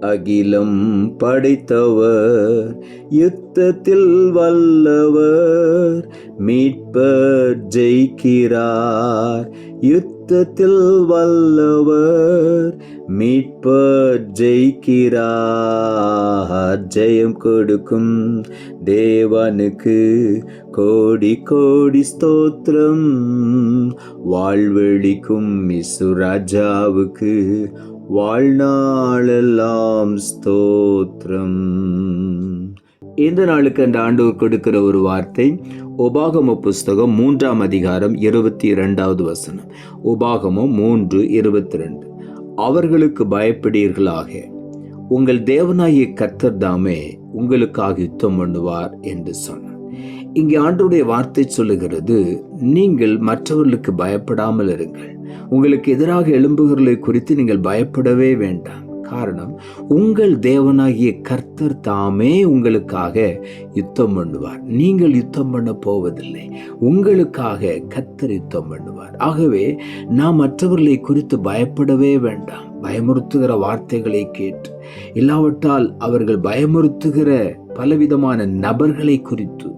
அகிலம் படைத்தவர் யுத்தத்தில் வல்லவர் மீட்பர் ஜெயிக்கிறார். யுத்தத்தில் வல்லவர் மீட்பர் ஜெயிக்கிறார். ஜெயம் கொடுக்கும் தேவனுக்கு கோடி கோடி ஸ்தோத்திரம். வாழ்வெளிக்கும் மிசுராஜாவுக்கு வாழ்நாளெல்லாம் ஸ்தோத்ரம் இந்த நாளுக்கு அந்த ஆண்டவர் கொடுக்கிற ஒரு வார்த்தை உபாகம புஸ்தகம் மூன்றாம் அதிகாரம் இருபத்தி இரண்டாவது வசனம். உபாகமம் மூன்று இருபத்தி ரெண்டு அவர்களுக்கு பயப்படீர்களாக. உங்கள் தேவனாகிய கர்த்தர் தாமே உங்களுக்காக யுத்தம் பண்ணுவார் என்று சொன்னார். இங்கே ஆண்டுடைய வார்த்தை சொல்லுகிறது நீங்கள் மற்றவர்களுக்கு பயப்படாமல் இருங்கள். உங்களுக்கு எதிராக எழும்புகளை குறித்து நீங்கள் பயப்படவே வேண்டாம். காரணம் உங்கள் தேவனாகிய கர்த்தர் தாமே உங்களுக்காக யுத்தம் பண்ணுவார். நீங்கள் யுத்தம் பண்ண போவதில்லை உங்களுக்காக கர்த்தர் யுத்தம் பண்ணுவார். ஆகவே நாம் மற்றவர்களை குறித்து பயப்படவே வேண்டாம். பயமுறுத்துகிற வார்த்தைகளை கேட்டு இல்லாவிட்டால் அவர்கள் பயமுறுத்துகிற பலவிதமான நபர்களை குறித்து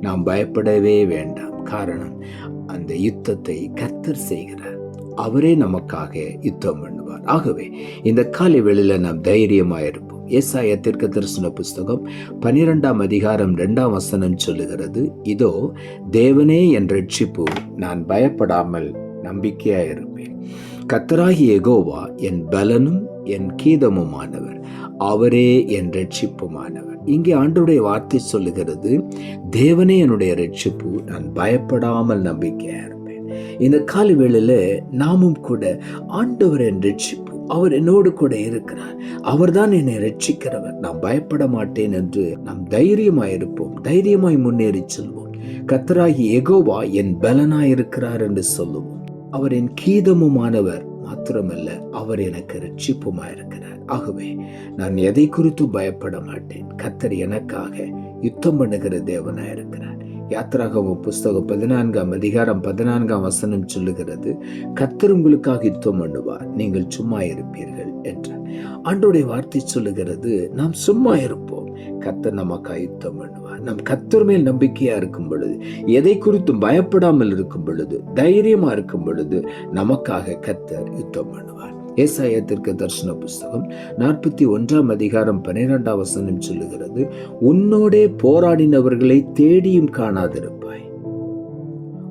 நாம் பயப்படவே வேண்டாம். காரணம் அந்த யுத்தத்தை கர்த்தர் செய்கிறார். அவரே நமக்காக யுத்தம் பண்ணுவார். ஆகவே இந்த காலை வெளியில் நாம் தைரியமா இருப்போம். ஏசாய தீர்க்க தரிசன புஸ்தகம் பனிரெண்டாம் அதிகாரம் ரெண்டாம் வசனம் சொல்லுகிறது இதோ தேவனே என் ரட்சிப்பு நான் பயப்படாமல் நம்பிக்கையாக இருப்பேன். கத்தராகி எகோவா என் பலனும் என் கீதமுமானவர். அவரே என் ரட்சிப்புமானவர் இங்கே ஆண்டுடைய வார்த்தை சொல்லுகிறது தேவனே என்னுடைய ரட்சிப்பு நான் பயப்படாமல் நம்பிக்கையாக இருப்பேன். இந்த காலை வேளையில் நாமும் கூட ஆண்டவர் என் ரட்சிப்பு அவர் என்னோடு கூட இருக்கிறார். அவர்தான் என்னை ரட்சிக்கிறவர் நான் பயப்பட மாட்டேன் என்று நாம் தைரியமாய் இருப்போம். தைரியமாய் முன்னேறி செல்வோம். கத்தராகி எகோவா என் பலனாய் இருக்கிறார் என்று சொல்லுவோம். அவர் என் கீதமுமானவர். மாத்திரமல்ல அவர் எனக்கு ரட்சிப்புமா இருக்கிறார் ஆகவே நான் எதை குறித்து பயப்பட மாட்டேன். கத்தர் எனக்காக யுத்தம் பண்ணுகிற தேவனா இருக்கிறார் யாத்திராகம புஸ்தகம் பதினான்காம் அதிகாரம் பதினான்காம் வசனம் சொல்லுகிறது கத்தர் உங்களுக்காக யுத்தம் பண்ணுவார். நீங்கள் சும்மா இருப்பீர்கள் என்றார் ஆண்டோடைய வார்த்தை சொல்லுகிறது நாம் சும்மா இருப்போம். கத்தர் நமக்கு யுத்தம் பண்ணுவார். நம் கத்தர் மேல் நம்பிக்கையா இருக்கும் பொழுது எதை குறித்தும் பயப்படாமல் இருக்கும் பொழுது தைரியமா இருக்கும் பொழுது நமக்காக கத்தர் யுத்தம் பண்ணுவார். ஏசாயத்திற்கு தர்சன புஸ்தகம் நாற்பத்தி ஒன்றாம் அதிகாரம் பன்னிரெண்டாம் வசனம் சொல்லுகிறது உன்னோடே போராடினவர்களை தேடியும் காணாதிருப்பாய்.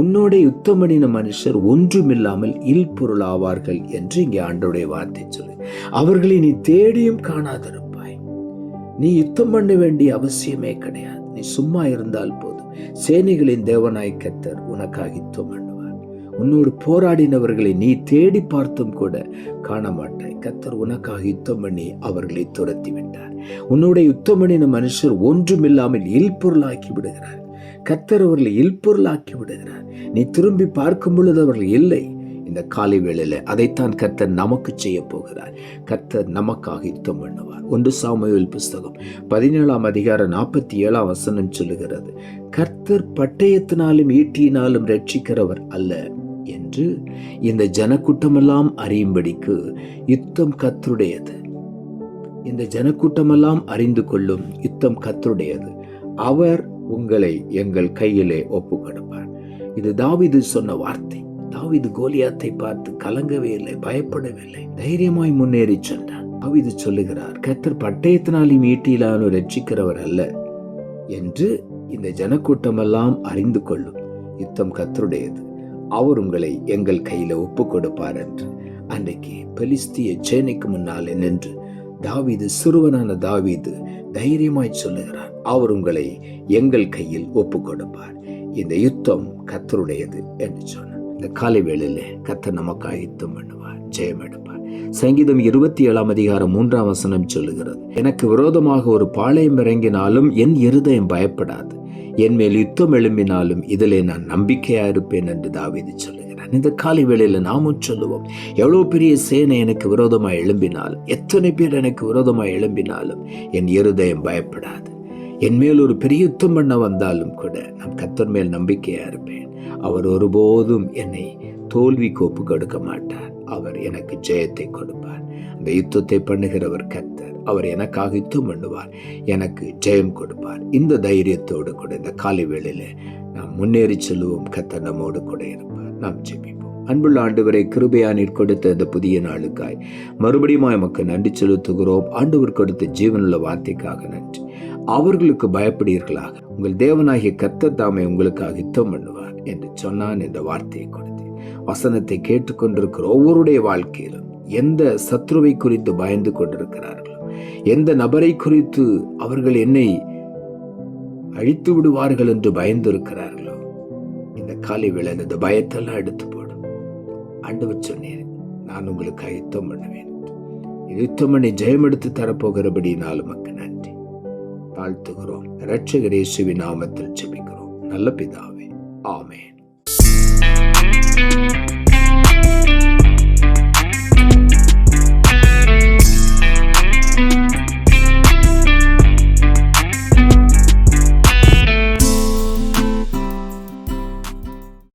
உன்னோடே யுத்தம் பண்ணின மனுஷர் ஒன்றுமில்லாமல் இல் பொருள் ஆவார்கள் என்று இங்கே ஆண்டோடைய வார்த்தை சொல்லு அவர்களை நீ தேடியும் காணாதிருப்பாய். நீ யுத்தம் பண்ண வேண்டிய அவசியமே கிடையாது. நீ சும்மா இருந்தால் போதும். சேனைகளின் தேவனாய் கத்தர் உனக்காக யுத்தம் பண்ணுவார். உன்னோடு போராடினவர்களை நீ தேடி பார்த்தும் கூட காண மாட்டாய் கத்தர் உனக்காக யுத்தம் பண்ணி அவர்களை துரத்தி விட்டார். உன்னுடைய யுத்தம் பண்ணின மனுஷர் ஒன்றுமில்லாமல் இல்பொருளாக்கி விடுகிறார். கத்தர் அவர்களை இல்பொருளாக்கி விடுகிறார். நீ திரும்பி பார்க்கும் பொழுது அவர்கள் இல்லை. இந்த காலை வேளையில் அதைத்தான் கர்த்தர் நமக்கு செய்ய போகிறார் கர்த்தர் நமக்காக யுத்தம் பண்ணுவார். ஒன்று சாமுவேல் புஸ்தகம் பதினேழாம் அதிகாரம் நாற்பத்தி ஏழாம் வசனம் சொல்லுகிறது கர்த்தர் பட்டயத்தினாலும் ஈட்டியினாலும் ரட்சிக்கிறவர் அல்ல என்று இந்த ஜனக்கூட்டமெல்லாம் அறியும்படிக்கு யுத்தம் கத்தருடையது இந்த ஜனக்கூட்டமெல்லாம் அறிந்து கொள்ளும் யுத்தம் கத்தருடையது அவர் உங்களை எங்கள் கையிலே ஒப்பு கொடுப்பார் இது தாவிது சொன்ன வார்த்தை. தாவிது கோலியாத்தை பார்த்து கலங்கவே இல்லை பயப்படவில்லை தைரியமாய் முன்னேறி சென்றார் தாவிது சொல்லுகிறார் கத்தர் பட்டயத்தினாலும் ஈட்டியிலாலும் ரட்சிக்கிறவர் அல்ல என்று இந்த ஜனக்கூட்டமெல்லாம் அறிந்து கொள்ளும் யுத்தம் கத்தருடையது அவர் உங்களை எங்கள் கையில ஒப்பு கொடுப்பார் என்று. அன்றைக்கு பெலிஸ்திய சேனைக்கு முன்னாலே நின்று தாவீது சிறுவனான தாவீது தைரியமாய் சொல்லுகிறார் அவர் உங்களை எங்கள் கையில் ஒப்பு கொடுப்பார் இந்த யுத்தம் கத்தருடையது என்று சொன்னார். இந்த காலை வேளையில் கத்த நமக்கு ஆயத்தம் பண்ணுவார் ஜெயம் எடுப்பார். சங்கீதம் இருபத்தி ஏழாம் அதிகாரம் மூன்றாம் வசனம் சொல்லுகிறது எனக்கு விரோதமாக ஒரு பாளையம் இறங்கினாலும் என் இருதயம் பயப்படாது. என் மேல் யுத்தம் எழும்பினாலும் இதிலே நான் நம்பிக்கையா இருப்பேன் என்று தாவீது சொல்லுகிறான் இந்த காலை வேளையில நாமும் சொல்லுவோம் எவ்வளவு பெரிய சேனை எனக்கு விரோதமாக எழும்பினாலும் எத்தனை பேர் எனக்கு விரோதமாக எழும்பினாலும் என் இருதயம் பயப்படாது. என் மேல் ஒரு பெரிய யுத்தம் பண்ண வந்தாலும் கூட நான் கத்தர் மேல் நம்பிக்கையாக இருப்பேன். அவர் ஒருபோதும் என்னை தோல்வி கோப்பு கொடுக்க மாட்டார். அவர் எனக்கு ஜெயத்தை கொடுப்பார். அந்த யுத்தத்தை பண்ணுகிறவர் கத்தர் அவர் எனக்காக யுத்தம் பண்ணுவார். எனக்கு ஜெயம் கொடுப்பார். இந்த தைரியத்தோடு கூட இந்த காலை வேளையில் நாம் முன்னேறி செல்வோம் கத்தர் நம்மோடு கூட இருப்பார். நாம் ஜெபிப்போம். அன்புள்ள ஆண்டவரை கிருபையானீர் கொடுத்த இந்த புதிய நாளுக்காய். மறுபடியும் எமக்கு நன்றி செலுத்துகிறோம். ஆண்டவர் கொடுத்த ஜீவனுள்ள வார்த்தைக்காக நன்றி. அவர்களுக்கு பயப்படுவீர்களாக. உங்கள் தேவனாகிய கத்த தாமே உங்களுக்காக யுத்தம் பண்ணுவார் என்று சொன்னான். இந்த வார்த்தையை கொடுத்து வசனத்தை கேட்டுக்கொண்டிருக்கிற ஒவ்வொருடைய வாழ்க்கையிலும் எந்த சத்ருவை குறித்து பயந்து கொண்டிருக்கிறார்களோ எந்த நபரை குறித்து அவர்கள் என்னை அழித்து விடுவார்கள் என்று பயந்து இருக்கிறார்களோ இந்த காலை விளைந்த இந்த பயத்தெல்லாம் எடுத்து போடும் ஆண்டவர் சொன்னேன் நான் உங்களுக்கு யுத்தம் பண்ணுவேன். யுத்தம் பண்ணி ஜெயம் எடுத்து தரப்போகிறபடி நாலு மக்கள் நன்றி. தாழ்த்துகிறோம். இரட்சகர் நாமத்தில் ஜெபிக்கிறோம். நல்ல பிதாவே. ஆமேன்.